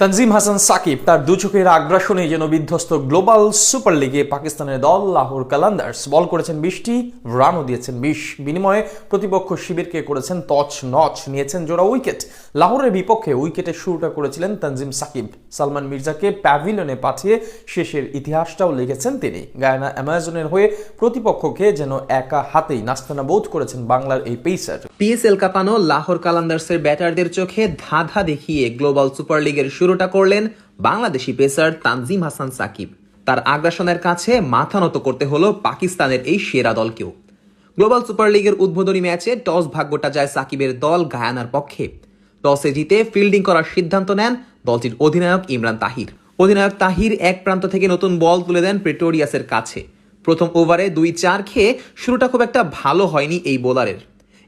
তানজিম হাসান সাকিব তার দু চোখের আগ্রাসনে যেন বিধ্বস্ত গ্লোবাল সুপার লিগে পাকিস্তানের দল লাহোর কালান্দার্স। বল করেছেন বিশটি, রানও দিয়েছেন বিশ। বিনিময়ে প্রতিপক্ষ শিবিরকে করেছেন তছ নচ নিয়েছেন জোড়া উইকেট। লাহোরের বিপক্ষে উইকেটের শুরুটা করেছিলেন তানজিম সাকিব। সালমান মির্জাকে প্যাভিলিয়নে পাঠিয়ে শেষের ইতিহাসটাও লিখেছেন তিনি। গায়না অ্যামাজনের হয়ে প্রতিপক্ষকে যেন একা হাতেই নাস্তানা বোধ করেছেন বাংলার এই পেসার। পিএসএল কাপানো লাহোর কালান্দার্সের ব্যাটারদের চোখে ধাঁধা দেখিয়ে গ্লোবাল সুপার লিগের শুরুটা করলেন বাংলাদেশি পেসার তানজিম হাসান সাকিব। তার আগ্রাসনের কাছে মাথা নত করতে হলো পাকিস্তানের এই সেরা দলকেও। গ্লোবাল সুপার লিগের উদ্বোধনী ম্যাচে টস ভাগ্যটা যায় সাকিবের দল গায়ানার পক্ষে। টসে জিতে ফিল্ডিং করার সিদ্ধান্ত নেন দলটির অধিনায়ক ইমরান তাহির। অধিনায়ক তাহির এক প্রান্ত থেকে নতুন বল তুলে দেন প্রেটোরিয়াসের কাছে। প্রথম ওভারে দুই চার খেয়ে শুরুটা খুব একটা ভালো হয়নি এই বোলারের।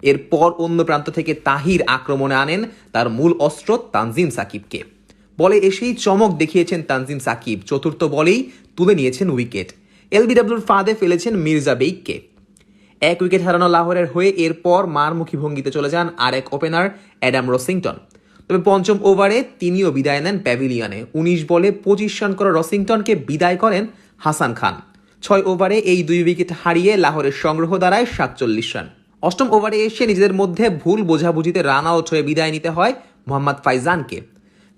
এরপর অন্য প্রান্ত থেকে তাহির আক্রমণে আনেন তার মূল অস্ত্র তানজিম সাকিবকে। বলে এসেই চমক দেখিয়েছেন তানজিম সাকিব। চতুর্থ বলেই তুলে নিয়েছেন উইকেট। এলবিডব্লিউর ফাঁদে ফেলেছেন মির্জা বেইককে এক উইকেট হারানো লাহোরের হয়ে এরপর মারমুখী ভঙ্গিতে চলে যান আরেক ওপেনার অ্যাডাম রসিংটন। তবে পঞ্চম ওভারে তিনিও বিদায় নেন প্যাভিলিয়নে। উনিশ বলে পঁচিশ রান করা রসিংটনকে বিদায় করেন হাসান খান। ছয় ওভারে এই দুই উইকেট হারিয়ে লাহোরের সংগ্রহ দাঁড়ায় সাতচল্লিশ রান। অষ্টম ওভারে এসে নিজেদের মধ্যে ভুল বোঝাবুঝিতে রান আউট হয়ে বিদায় নিতে হয় মোহাম্মদ ফাইজানকে।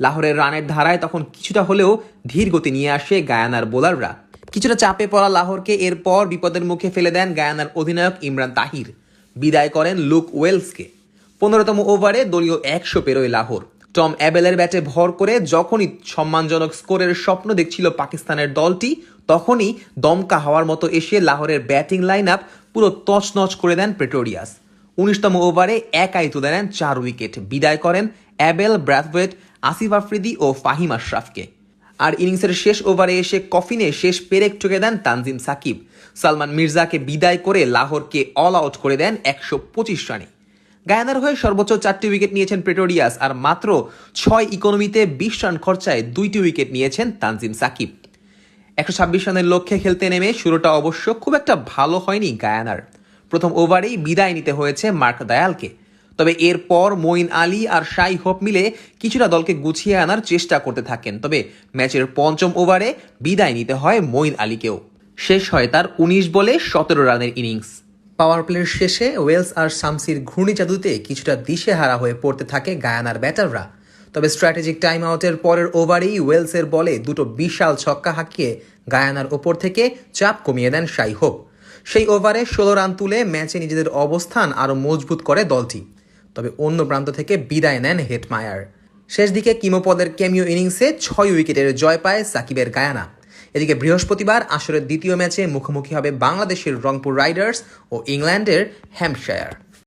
লাহোরের রানের ধারায় তখন কিছুটা হলেও ধীর গতি নিয়ে আসে গায়ানার বোলাররা। কিছুটা চাপে পড়া লাহোরকে এরপর বিপদের মুখে ফেলে দেন গায়ানার অধিনায়ক ইমরান তাহির। বিদায় করেন লুক ওয়েলসকে। পনেরোতম ওভারে দলীয় একশো পেরোয় লাহোর। টম অ্যাবেলের ব্যাটে ভর করে যখনই সম্মানজনক স্কোরের স্বপ্ন দেখছিল পাকিস্তানের দলটি, তখনই দমকা হওয়ার মতো এসে লাহোরের ব্যাটিং লাইন আপ পুরো তছনছ করে দেন প্রেটোরিয়াস। উনিশতম ওভারে একাই তুলে নেন চার উইকেট। বিদায় করেন অ্যাবেল ব্র্যাথওয়েট, আসিফ আফ্রিদি ও ফাহিম আশরাফকে। আর ইনিংসের শেষ ওভারে এসে কফিনে শেষ পেরেক ঠুকে দেন তানজিম সাকিব। সালমান মির্জাকে বিদায় করে লাহোরকে অল আউট করে দেন একশো পঁচিশ রানে। গায়ানার হয়ে সর্বোচ্চ চারটি উইকেট নিয়েছেন প্রেটোরিয়াস, আর মাত্র ছয় ইকোনমিতে বিশ রান খরচায় দুইটি উইকেট নিয়েছেন তানজিম সাকিব। একশো ছাব্বিশ রানের লক্ষ্যে খেলতে নেমে শুরুটা অবশ্য খুব একটা ভালো হয়নি গায়ানার। প্রথম ওভারেই বিদায় নিতে হয়েছে মার্ক দয়ালকে। তবে এরপর মঈন আলী আর শাই হোপ মিলে কিছুটা দলকে গুছিয়ে আনার চেষ্টা করতে থাকেন। তবে ম্যাচের পঞ্চম ওভারে বিদায় নিতে হয় মঈন আলীকেও। শেষ হয় তার উনিশ বলে সতেরো রানের ইনিংস। পাওয়ার প্লের শেষে ওয়েলস আর শামসির ঘূর্ণি জাদুতে কিছুটা দিশেহারা হয়ে পড়তে থাকে গায়ানার ব্যাটাররা। তবে স্ট্র্যাটেজিক টাইম আউটের পরের ওভারেই ওয়েলসের বলে দুটো বিশাল ছক্কা হাঁকিয়ে গায়ানার ওপর থেকে চাপ কমিয়ে দেন শাই হোপ। সেই ওভারে ষোলো রান তুলে ম্যাচে নিজেদের অবস্থান আরও মজবুত করে দলটি। তবে অন্য প্রান্ত থেকে বিদায় নেন হেটমায়ার শেষ দিকে কিমোপদের কেমিও ইনিংসে ছয় উইকেটের জয় পায় সাকিবের গায়ানা। এদিকে বৃহস্পতিবার আসরের দ্বিতীয় ম্যাচে মুখোমুখি হবে বাংলাদেশের রংপুর রাইডার্স ও ইংল্যান্ডের হ্যাম্পশায়ার।